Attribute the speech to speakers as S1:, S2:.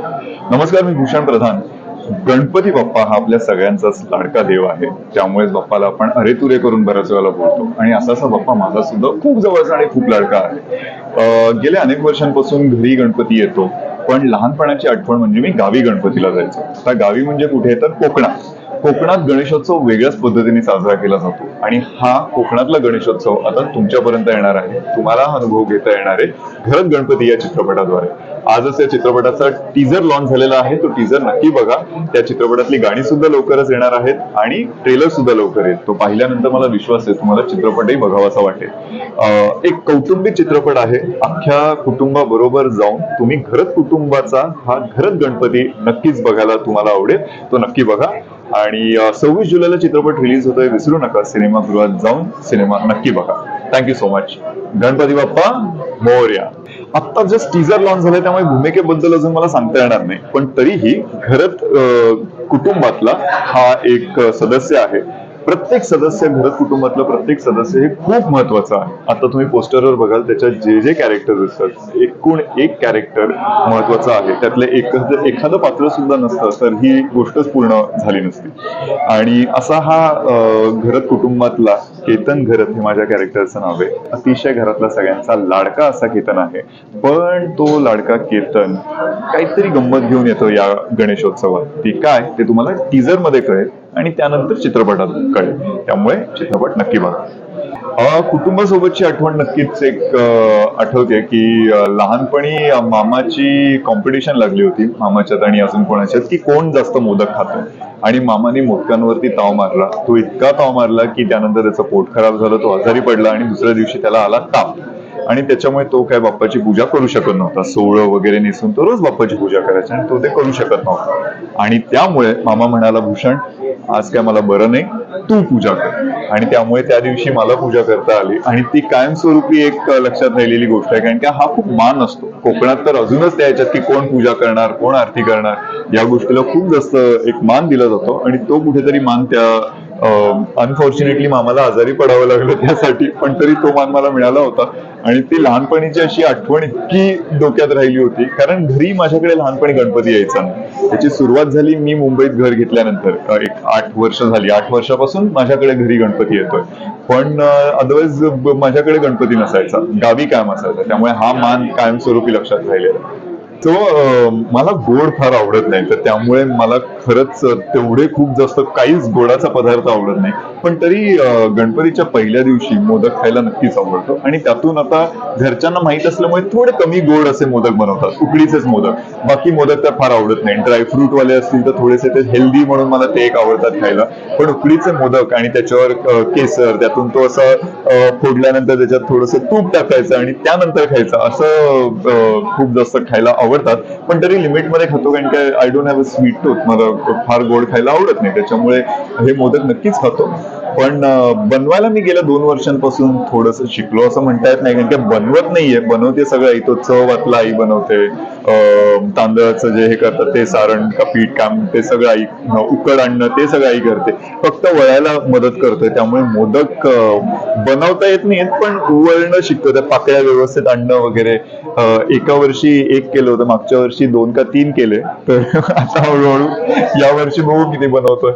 S1: नमस्कार मी भूषण प्रधान. गणपती बाप्पा हा आपल्या सगळ्यांचाच लाडका देव आहे. त्यामुळेच बाप्पाला आपण अरे तुरे करून बऱ्याच वेळेला बोलतो. आणि असाचा बाप्पा माझा सुद्धा खूप जवळचा आणि खूप लाडका आहे. गेल्या अनेक वर्षांपासून घरी गणपती येतो. पण लहानपणाची आठवण म्हणजे मी गावी गणपतीला जायचो. आता गावी म्हणजे कुठे? तर कोकणात. कोकणात गणेशोत्सव वेगळ्याच पद्धतीने साजरा केला जातो. आणि हा कोकणातला गणेशोत्सव आता तुमच्यापर्यंत येणार आहे. तुम्हाला हा अनुभव घेता येणार आहे. घरत गणपती या चित्रपटाद्वारे. आजच या चित्रपटाचा टीजर लॉन्च झालेला आहे. तो टीजर नक्की बघा. त्या चित्रपटातली गाणी सुद्धा लवकरच येणार आहेत आणि ट्रेलर सुद्धा लवकर येत तो पाहिल्यानंतर मला विश्वास आहे तुम्हाला चित्रपटही बघावासा वाटेल. एक कौटुंबिक चित्रपट आहे. अख्ख्या कुटुंबाबरोबर जाऊन तुम्ही घरत कुटुंबाचा हा घरत गणपती नक्कीच बघायला तुम्हाला आवडेल. तो नक्की बघा. आणि सव्वीस जुलैला चित्रपट रिलीज होतोय विसरू नका. सिनेमागृहात जाऊन सिनेमा नक्की बघा. Thank you so much Ganpati Bappa Morya. आत्ता जस्ट टीजर लॉन्च झालंय त्यामुळे भूमिकेबद्दल अजून मला सांगता येणार नाही. पण तरीही घरत कुटुंबातला हा एक सदस्य आहे. प्रत्येक सदस्य घरत कुटुंबातलं प्रत्येक सदस्य हे खूप महत्वाचं आहे. आता तुम्ही पोस्टरवर बघाल त्याच्यात जे जे कॅरेक्टर असतात एकूण एक कॅरेक्टर महत्वाचं आहे. त्यातलं एखादं एखादं पात्र सुद्धा नसतं तर ही गोष्टच पूर्ण झाली नसती. आणि असा हा घरत कुटुंबातला केतन घरत हे माझ्या कॅरेक्टरचं नाव आहे. अतिशय घरातला सगळ्यांचा लाडका असा केतन आहे. पण तो लाडका केतन काहीतरी गंमत घेऊन येतो या गणेशोत्सवात. ती काय? ते तुम्हाला टीजरमध्ये कळेल. आणि त्यानंतर चित्रपटात कळेल त्यामुळे चित्रपट नक्की बघा. कुटुंबासोबतची आठवण नक्कीच एक आठवते की लहानपणी मामाची कॉम्पिटिशन लागली होती. मामाच्यात आणि अजून कोणाच्यात की कोण जास्त मोदक खातो. आणि मामाने मोदकांवरती ताव मारला. तो इतका ताव मारला की त्यानंतर त्याचं पोट खराब झालं तो आजारी पडला आणि दुसऱ्या दिवशी त्याला आला ताप. आणि त्याच्यामुळे तो काय बाप्पाची पूजा करू शकत नव्हता. सोहळं वगैरे नेसून तो रोज बाप्पाची पूजा करायचा आणि तो ते करू शकत नव्हता. आणि त्यामुळे मामा म्हणाला भूषण आज काय मला बरं नाही तू पूजा कर. आणि त्यामुळे त्या दिवशी मला पूजा करता आली. आणि ती कायमस्वरूपी एक लक्षात राहिलेली गोष्ट आहे कारण की हा खूप मान असतो. कोकणात तर अजूनच त्या याच्यात की कोण पूजा करणार कोण आरती करणार या गोष्टीला खूप जास्त एक मान दिला जातो. आणि तो कुठेतरी मान त्या अनफॉर्च्युनेटली मामाला आजारी पडावं लागलं त्यासाठी पण तरी तो मान मला मिळाला होता. आणि ती लहानपणीची अशी आठवण इतकी डोक्यात राहिली होती कारण घरी माझ्याकडे लहानपणी गणपती यायचा. त्याची सुरुवात झाली मी मुंबईत घर घेतल्यानंतर. एक आठ वर्ष झाली. आठ वर्षापासून माझ्याकडे घरी गणपती येतोय. पण अदरवाईज माझ्याकडे गणपती नसायचा. गावी कायम असायचा. त्यामुळे हा मान कायमस्वरूपी लक्षात राहिलेला. तो मला गोड फार आवडत नाही तर त्यामुळे मला खरंच तेवढे खूप जास्त काहीच गोडाचा पदार्थ आवडत नाही. पण तरी गणपतीच्या पहिल्या दिवशी मोदक खायला नक्कीच आवडतो. आणि त्यातून आता घरच्यांना माहीत असल्यामुळे थोडे कमी गोड असे मोदक बनवतात. उकडीचेच मोदक. बाकी मोदक तर फार आवडत नाही. ड्रायफ्रूट वाले असतील तर थोडेसे ते हेल्दी म्हणून मला ते एक आवडतात खायला. पण उकडीचे मोदक आणि त्याच्यावर केसर त्यातून तो असं फोडल्यानंतर त्याच्यात थोडस तूप टाकायचं आणि त्यानंतर खायचं. असं खूप जास्त खायला आवडतात पण तरी लिमिटमध्ये खातो कारण काय I don't have a sweet tooth मला फार गोड खायला आवडत नाही त्याच्यामुळे हे मोदक नक्कीच खातो. पण बनवायला मी गेल्या दोन वर्षांपासून थोडस शिकलो असं म्हणता येत नाही कारण की बनवत नाहीये. बनवते सगळं. आई तो चव आतला आई बनवते. तांदळाचं जे हे करतात ते सारण का पीठ काम ते सगळं आई उकड आणणं ते सगळं आई करते. फक्त वळायला मदत करतोय. त्यामुळे मोदक बनवता येत नाहीत पण वळणं शिकतो त्या पाकळ्या व्यवस्थित आणणं वगैरे. एका वर्षी एक केलं होतं. मागच्या वर्षी दोन का तीन केले. तर आता हळूहळू या वर्षी बघू किती बनवतोय.